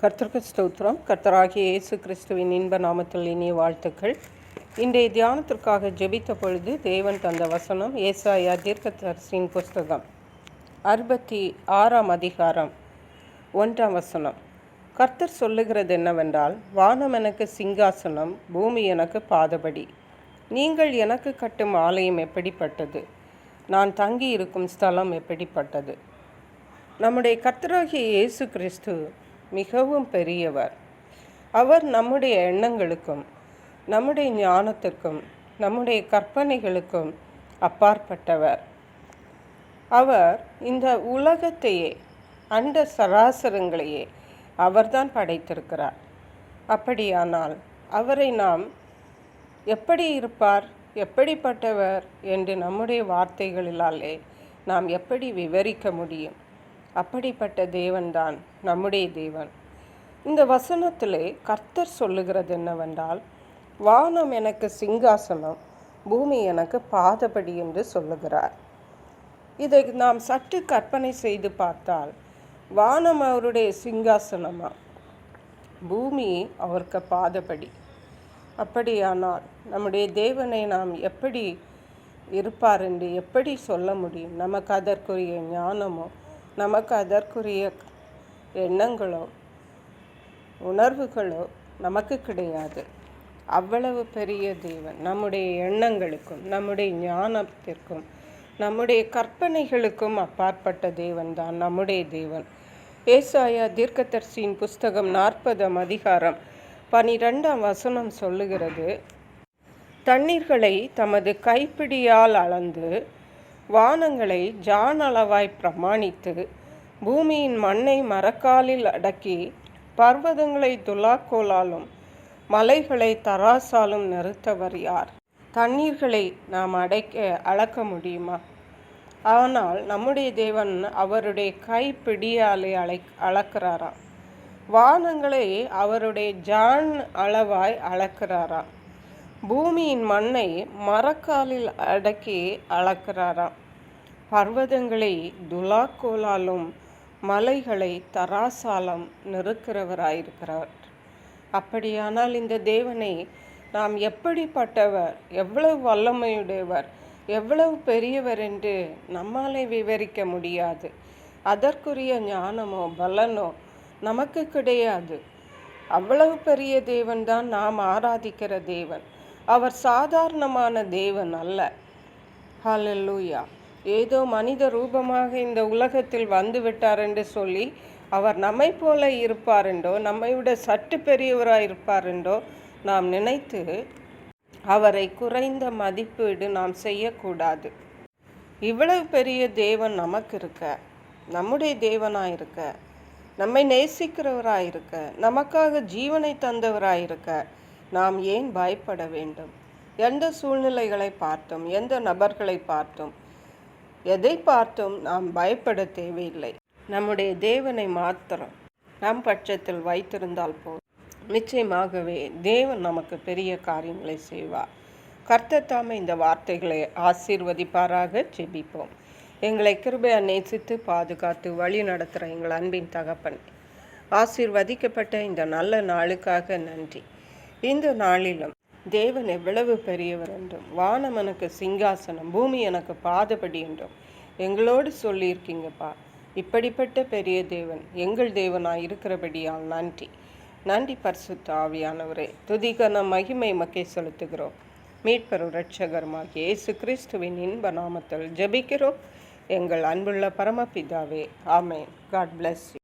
கர்த்தருக்கு ஸ்தோத்திரம். கர்த்தராகிய இயேசு கிறிஸ்துவின் இன்ப நாமத்தில் இனிய வாழ்த்துக்கள். இன்றைய தியானத்திற்காக ஜெபித்த பொழுது தேவன் தந்த வசனம் ஏசாயா தீர்க்கதரிசியின் புஸ்தகம். அறுபத்தி ஆறாம் அதிகாரம் ஒன்றாம் வசனம். கர்த்தர் சொல்லுகிறது என்னவென்றால் வானம் எனக்கு சிங்காசனம் பூமி எனக்கு பாதபடி. நீங்கள் எனக்கு கட்டும் ஆலயம் எப்படிப்பட்டது? நான் தங்கி இருக்கும் ஸ்தலம் எப்படிப்பட்டது? நம்முடைய கர்த்தராகிய இயேசு கிறிஸ்து மிகவும் பெரியவர். அவர் நம்முடைய எண்ணங்களுக்கும் நம்முடைய ஞானத்திற்கும் நம்முடைய கற்பனைகளுக்கும் அப்பாற்பட்டவர். அவர் இந்த உலகத்தையே அண்ட சராசரங்களையே அவர்தான் படைத்திருக்கிறார். அப்படியானால் அவரை நாம் எப்படி இருப்பார் எப்படிப்பட்டவர் என்று நம்முடைய வார்த்தைகளிலாலே நாம் எப்படி விவரிக்க முடியும்? அப்படிப்பட்ட தேவன்தான் நம்முடைய தேவன். இந்த வசனத்திலே கர்த்தர் சொல்லுகிறது என்னவென்றால் வானம் எனக்கு சிங்காசனம் பூமி எனக்கு பாதபடி என்று சொல்லுகிறார். இதை நாம் சற்று கற்பனை செய்து பார்த்தால் வானம் அவருடைய சிங்காசனமா? பூமி அவருக்கு பாதபடி. அப்படியானால் நம்முடைய தேவனை நாம் எப்படி இருப்பார் என்று எப்படி சொல்ல முடியும்? நமக்கு அதற்குரிய ஞானமோ நமக்கு அதற்குரிய எண்ணங்களோ உணர்வுகளோ நமக்கு கிடையாது. அவ்வளவு பெரிய தேவன். நம்முடைய எண்ணங்களுக்கும் நம்முடைய ஞானத்திற்கும் நம்முடைய கற்பனைகளுக்கும் அப்பாற்பட்ட தேவன் தான் நம்முடைய தேவன். ஏசாயா தீர்க்கதர்சியின் புஸ்தகம் நாற்பதாம் அதிகாரம் பனிரெண்டாம் வசனம் சொல்லுகிறது தண்ணீர்களை தமது கைப்பிடியால் அளந்து வானங்களை ஜான் அளவாய் பிரமாணித்து பூமியின் மண்ணை மரக்காலில் அடக்கி பர்வதங்களை துலாக்கோலாலும் மலைகளை தராசாலும் நிறுத்தவர் யார்? தண்ணீர்களை நாம் அடைக்க அளக்க முடியுமா? ஆனால் நம்முடைய தேவன் அவருடைய கைப்பிடியாலே அழை அளக்கிறாராம். வானங்களை அவருடைய ஜான் அளவாய் அளக்கிறாராம். பூமியின் மண்ணை மரக்காலில் அடக்கி அளக்கிறாராம். பர்வதங்களை துலாக்கோலாலும் மலைகளை தராசாலம் நெருக்கிறவராயிருக்கிறார் அப்படியானால் இந்த தேவனை நாம் எப்படிப்பட்டவர் எவ்வளவு வல்லமையுடையவர் எவ்வளவு பெரியவர் என்று நம்மாலே விவரிக்க முடியாது. அதற்குரிய ஞானமோ பலனோ நமக்கு கிடையாது. அவ்வளவு பெரிய தேவன் தான் நாம் ஆராதிக்கிற தேவன். அவர் சாதாரணமான தேவன் அல்ல. ஹலல்லூயா ஏதோ மனித ரூபமாக இந்த உலகத்தில் வந்துவிட்டார் என்று சொல்லி அவர் நம்மை போல இருப்பார் என்றோ நம்மை விட சற்று பெரியவராக இருப்பார் என்றோ நாம் நினைத்து அவரை குறைந்த மதிப்பீடு நாம் செய்யக்கூடாது. இவ்வளவு பெரிய தேவன் நமக்கு இருக்க நம்முடைய தேவனாக இருக்க நம்மை நேசிக்கிறவராக இருக்க நமக்காக ஜீவனை தந்தவராக இருக்க நாம் ஏன் பயப்பட வேண்டும்? எந்த சூழ்நிலைகளை பார்த்தோம்? எந்த நபர்களை பார்த்தோம்? எதை பார்த்தும் நாம் பயப்பட தேவையில்லை. நம்முடைய தேவனை மாத்திரம் நம் பட்சத்தில் வைத்திருந்தால் போதும். நிச்சயமாகவே தேவன் நமக்கு பெரிய காரியங்களை செய்வார். கர்த்தத்தாம இந்த வார்த்தைகளை ஆசீர்வதிப்பாராக ஜெபிப்போம். எங்களை கிருபையா நேசித்து பாதுகாத்து வழி நடத்துகிற எங்கள் அன்பின் தகப்பன். ஆசீர்வதிக்கப்பட்ட இந்த நல்ல நாளுக்காக நன்றி. இந்த நாளிலும் தேவன் எவ்வளவு பெரியவர் என்றும் வானம் எனக்கு சிங்காசனம் பூமி எனக்கு பாதபடி என்றும் எங்களோடு சொல்லியிருக்கீங்கப்பா. இப்படிப்பட்ட பெரிய தேவன் எங்கள் தேவனாய் இருக்கிறபடியால் நன்றி. நன்றி பரிசுத்த ஆவியானவரே. துதிகன மகிமை மக்கை செலுத்துகிறோம். மீட்பெரும் இரட்சகருமாகிய இயேசு கிறிஸ்துவின் இன்ப நாமத்தில் ஜெபிக்கிறோம். எங்கள் அன்புள்ள பரமபிதாவே ஆமேன். God bless you